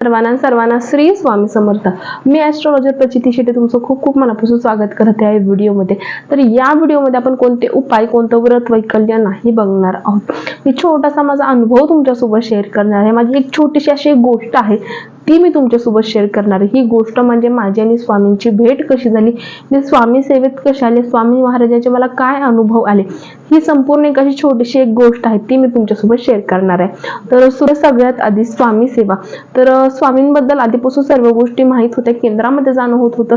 सर्वांना सर्वांना श्री स्वामी समर्थ. मी ॲस्ट्रॉलॉजर प्रचिती शेटे तुमचं खूप खूप मनापासून स्वागत करते आहे व्हिडिओमध्ये. तर या व्हिडिओमध्ये आपण कोणते उपाय कोणतं व्रत वैकल्य नाही बघणार आहोत. मी छोटासा माझा अनुभव तुमच्यासोबत शेअर करणार आहे. माझी एक छोटीशी अशी एक गोष्ट आहे ती मी तुमच्यासोबत शेअर करणार ही गोष्ट म्हणजे माझी आणि स्वामींची भेट कशी झाली? मी स्वामी सेवेत कशी आले? स्वामी महाराजांचे मला काय अनुभव आले? ही संपूर्ण एक अशी छोटीशी एक गोष्ट आहे ती मी तुमच्यासोबत शेअर करणार आहे. तर सुरू सगळ्यात आधी स्वामी सेवा. तर स्वामींबद्दल आधीपासून सर्व गोष्टी माहीत होत्या केंद्रामध्ये जाणं होत होतं.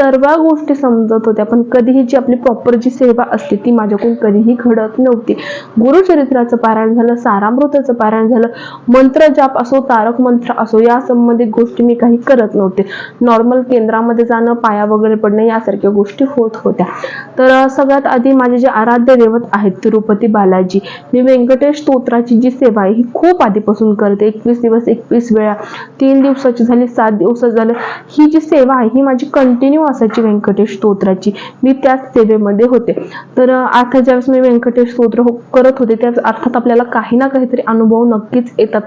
सर्व गोष्टी समजत होत्या पण कधीही जी आपली प्रॉपर जी सेवा असते ती माझ्याकडून कधीही घडत नव्हती. गुरुचरित्राचं पारायण झालं सारामृताचं पारायण झालं मंत्र जाप असो तारक मंत्र असो या संबंधित गोष्टी मी काही करत नव्हते. नॉर्मल केंद्रामध्ये जाणं पाया वगैरे पडणं यासारख्या गोष्टी होत होत्या. तर सगळ्यात आधी माझे जे आराध्य दैवत आहेत तिरुपती बालाजी मी व्यंकटेश स्तोत्राची जी सेवा आहे ही खूप आधीपासून करते. एकवीस दिवस एकवीस वेळा तीन दिवसाची झाली सात दिवस झालं. ही जी सेवा आहे ही माझी कंटिन्यू असायची व्यंकटेश स्तोत्राची मी त्याच सेवेमध्ये होते. तर अर्थात ज्यावेळेस मी व्यंकटेश स्तोत्र हो- करत होते त्याच अर्थात आपल्याला काही ना काहीतरी अनुभव नक्कीच येतात.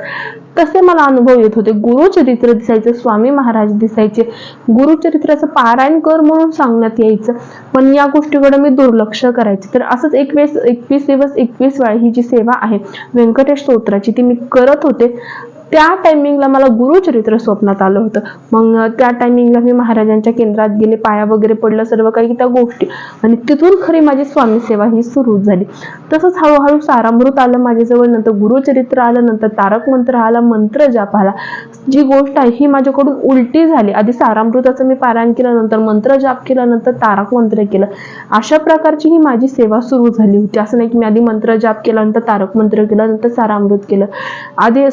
तसे मला अनुभव येत होते. गुरुचरित्र दिसायचे स्वामी महाराज दिसायचे. गुरुचरित्राचं पारायण कर म्हणून सांगण्यात यायचं. पण या गोष्टीकडे मी दुर्लक्ष करायचे. तर असंच एक वेळेस एकवीस दिवस एकवीस वेळा ही जी सेवा आहे व्यंकटेश स्तोत्राची ती मी करत होते. त्या टायमिंगला मला गुरुचरित्र स्वप्नात आलं होतं. मग त्या टायमिंगला मी महाराजांच्या केंद्रात गेले पाया वगैरे पडलं सर्व काही त्या गोष्टी. आणि तिथून खरी माझी स्वामी सेवा ही सुरू झाली. तसंच हळूहळू सारामृत आलं माझ्याजवळ नंतर गुरुचरित्र आलं नंतर तारक मंत्र आला मंत्र जाप आला. जी गोष्ट आहे ही माझ्याकडून उलटी झाली. आधी सारामृताचं मी पारायण केलं नंतर मंत्र जाप केला नंतर तारक मंत्र केलं. अशा प्रकारची ही माझी सेवा सुरू झाली होती. असं नाही की मी आधी मंत्र जाप केला नंतर तारक मंत्र केलं नंतर सारामृत केलं. आधी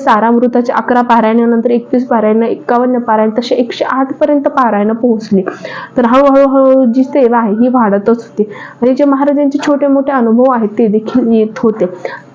सारामृताचे अकरा पारायणानंतर एकवीस पारायण एकावन्न पारायण तसे एकशे आठ पर्यंत पारायण पोहोचली. तर हळूहळू हळूहळू जी सेवा आहे ही वाढतच होती. आणि जे महाराजांचे छोटे मोठे अनुभव आहेत ते देखील येत होते.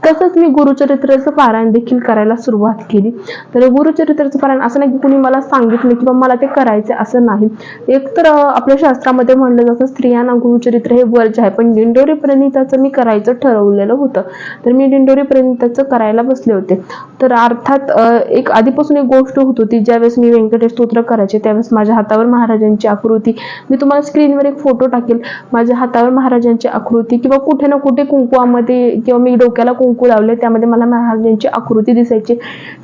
तसंच मी गुरुचरित्राचं पारायण देखील करायला सुरुवात केली. तर गुरुचरित्राचं पारायण असं नाही की कुणी मला सांगितलं किंवा मला ते करायचे असं नाही. एक तर आपल्या शास्त्रामध्ये म्हणलं जातं स्त्रियांना गुरुचरित्र हे वर्ज आहे पण दिंडोरी प्रणिताचं मी करायचं ठरवलेलं होतं. तर मी दिंडोरी प्रणिताचं करायला बसले होते. तर अर्थात एक आधीपासून एक गोष्ट होत होती ज्यावेळेस मी व्यंकटेश स्तोत्र करायचे त्यावेळेस माझ्या हातावर महाराजांची आकृती. मी तुम्हाला स्क्रीनवर एक फोटो टाकेल. माझ्या हातावर महाराजांची आकृती किंवा कुठे ना कुठे कुंकुवामध्ये किंवा मी डोक्याला कुंकू लावले त्यामध्ये मला महाराजांची आकृती दिसायची.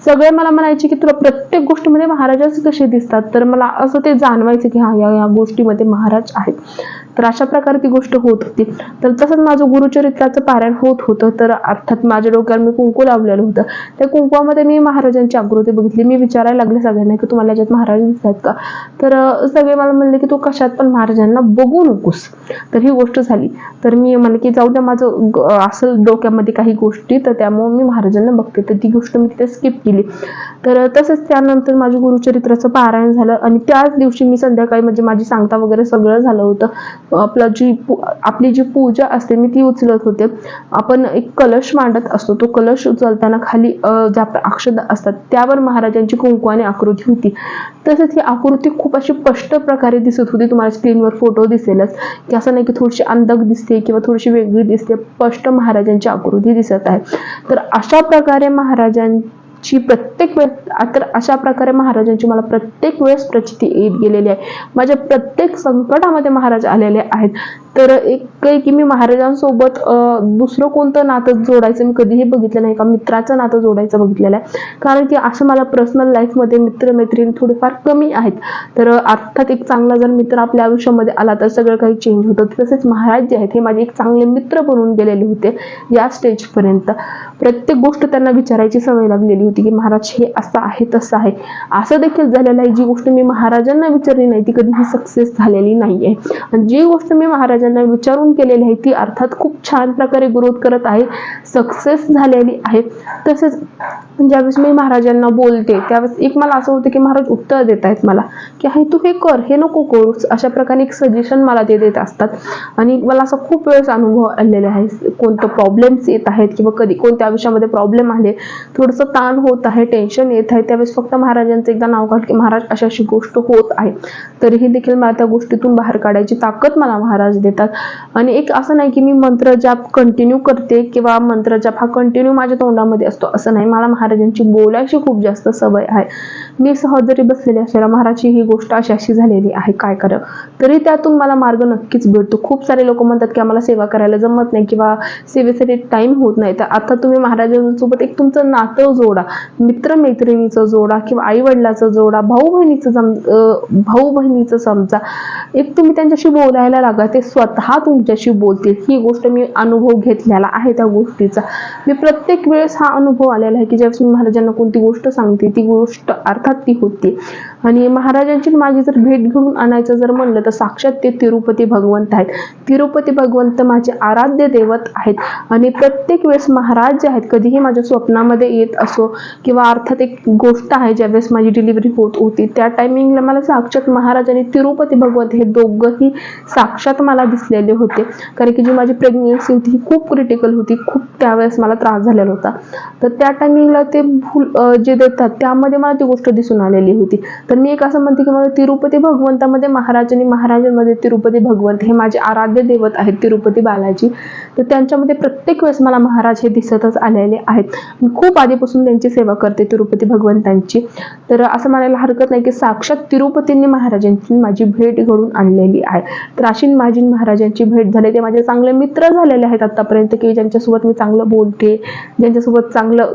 सगळे मला म्हणायचे की तुला प्रत्येक गोष्टीमध्ये महाराजच कसे दिसतात? तर मला असं ते जाणवायचं की हा या या गोष्टीमध्ये महाराज आहेत. तर अशा प्रकारे ती गोष्ट होत होती. तर तसंच माझं गुरुचरित्राचं पारायण होत होतं. तर अर्थात माझ्या डोक्यावर मी कुंकू लावलेलं होतं. त्या कुंकूमध्ये मी महाराजांची आकृती बघितली. मी विचारायला लागले सगळ्यांना की तुम्हाला याच्यात महाराज दिसतात का? तर सगळे मला म्हणले की तू कशात पण महाराजांना बघू नकोस. तर ही गोष्ट झाली. तर मी म्हणले की जाऊ द्या माझं असं डोक्यामध्ये काही गोष्टी गोष्टी तर त्यामुळे मी महाराजांना बघते. तर ती गोष्ट मी तिथे स्किप केली. तर तसंच त्यानंतर माझे गुरुचरित्राचं पारायण झालं. आणि त्याच दिवशी मी संध्याकाळी म्हणजे माझी सांगता वगैरे सगळं झालं होतं. आपलं जी पू- आपली जी पूजा असते मी ती उचलत होते. आपण एक कलश मांडत असतो. तो कलश उचलताना खाली ज्या अक्षद अक्षदा असतात त्यावर महाराजांची कुंकवाने आकृती होती. तसेच ही आकृती खूप अशी स्पष्ट प्रकारे दिसत होती. तुम्हाला स्क्रीनवर फोटो दिसेलच. की असं नाही की थोडीशी अंधक दिसते किंवा थोडीशी वेगळी दिसते. स्पष्ट महाराजांची आकृती दिसत आहेत. तर अशा प्रकारे महाराजांची प्रत्येक प्रत्येक वेळेस तर अशा प्रकारे महाराजांची मला प्रत्येक वेळेस प्रचिती येत गेलेली आहे. माझ्या प्रत्येक संकटामध्ये महाराज आलेले आहेत. तर एक काही की मी महाराजांसोबत दुसरं कोणतं नातं जोडायचं मी कधीही बघितलं नाही. का मित्राचं नातं जोडायचं बघितलेलं आहे. कारण की असं मला पर्सनल लाईफमध्ये मित्रमैत्रिणी थोडेफार कमी आहेत. तर अर्थात एक चांगला जर मित्र आपल्या आयुष्यामध्ये आला तर सगळं काही चेंज होतं. तसेच महाराज जे आहेत हे माझे एक चांगले मित्र बनून गेलेले होते या स्टेजपर्यंत प्रत्येक गोष्ट त्यांना विचारायची सवय लागलेली होती की महाराज हे असं आहे तसं आहे. असं देखील झालेलं आहे जी गोष्ट मी महाराजांना विचारली नाही ती कधीही सक्सेस झालेली नाही आहे आणि जी गोष्ट मी महाराजांना विचारून केलेली आहे ती अर्थात खूप छान प्रकारे ग्रोथ करत आहे सक्सेस झालेली आहे. तसेच ज्यावेळेस मी महाराजांना बोलते त्यावेळेस एक मला असं होतं की महाराज उत्तर देत आहेत मला की हे तू हे कर हे नको करू अशा प्रकारे एक सजेशन मला ते देत असतात. आणि मला असा खूप वेळेस अनुभव आलेले आहे कोणतं प्रॉब्लेम्स येत आहेत किंवा कधी कोणत्या आयुष्यामध्ये प्रॉब्लेम आले थोडंसं ताण होत आहे टेन्शन येत आहे. त्यावेळेस फक्त महाराजांचं एकदा नाव काढ की महाराज अशा अशी गोष्ट होत आहे. तरीही देखील मला त्या गोष्टीतून बाहेर काढायची ताकद मला महाराज देतात. आणि एक असं नाही की मी मंत्र जाप कंटिन्यू करते किंवा मंत्र जाप हा कंटिन्यू माझ्या तोंडामध्ये असतो. असं नाही. मला महाराजांची बोलायची खूप जास्त सवय आहे. मी सहज जरी बसलेली असलेला महाराजची ही गोष्ट अशी अशी झालेली आहे. काय करा तरी त्यातून मला मार्ग नक्कीच भेटतो. खूप सारे लोक म्हणतात की आम्हाला सेवा करायला जमत नाही किंवा सेवेसाठी टाइम होत नाही. तर आता तुम्ही महाराजांसोबत एक तुमचं नातं जोडा. मित्र मित्रमैत्रिणीचा जोडा किंवा आई वडिलाचा जोडा भाऊ बहिणीचं जम भाऊ बहिणीचं समजा एक तुम्ही त्यांच्याशी बोलायला लागा ते स्वतः तुमच्याशी बोलतील. ही गोष्ट मी अनुभव घेतलेला आहे त्या गोष्टीचा. मी प्रत्येक वेळेस हा अनुभव आलेला आहे की ज्यावेळेस मी महाराजांना कोणती गोष्ट सांगते ती गोष्ट अर्थात ती होती. आणि महाराजांची माझी जर भेट घेऊन आणायचं जर म्हणलं तर साक्षात ते तिरुपती भगवंत आहेत. तिरुपती भगवंत माझे आराध्य दैवत आहेत. आणि प्रत्येक वेळेस महाराज जे आहेत कधीही माझ्या स्वप्नामध्ये येत असो किंवा अर्थात एक गोष्ट आहे ज्यावेळेस माझी डिलिव्हरी होत होती त्या टायमिंगला मला साक्षात महाराज आणि तिरुपती भगवत हे दोघंही साक्षात मला दिसलेले होते. कारण की जी माझी प्रेग्नेन्सी होती ही खूप क्रिटिकल होती खूप त्यावेळेस मला त्रास झालेला होता. तर त्या टायमिंगला ते फुल जे देतात त्यामध्ये मला ती गोष्ट दिसून आलेली होती. तर मी एक असं म्हणते की मला तिरुपती भगवंतामध्ये महाराज आणि महाराजांमध्ये तिरुपती भगवंत हे माझे आराध्य दैवत आहेत तिरुपती बालाजी. तर त्यांच्यामध्ये प्रत्येक वेळेस मला महाराज हे दिसतच आलेले आहेत. मी खूप आधीपासून त्यांची सेवा करते. तिरुपती भगवंतांची. तर असं म्हणायला हरकत नाही की साक्षात तिरुपतींनी महाराजांची माझी भेट घडून आणलेली आहे. तर अशी माझी महाराजांची भेट झाली. ते माझे चांगले मित्र झालेले आहेत आतापर्यंत की ज्यांच्यासोबत मी चांगलं बोलते ज्यांच्यासोबत चांगलं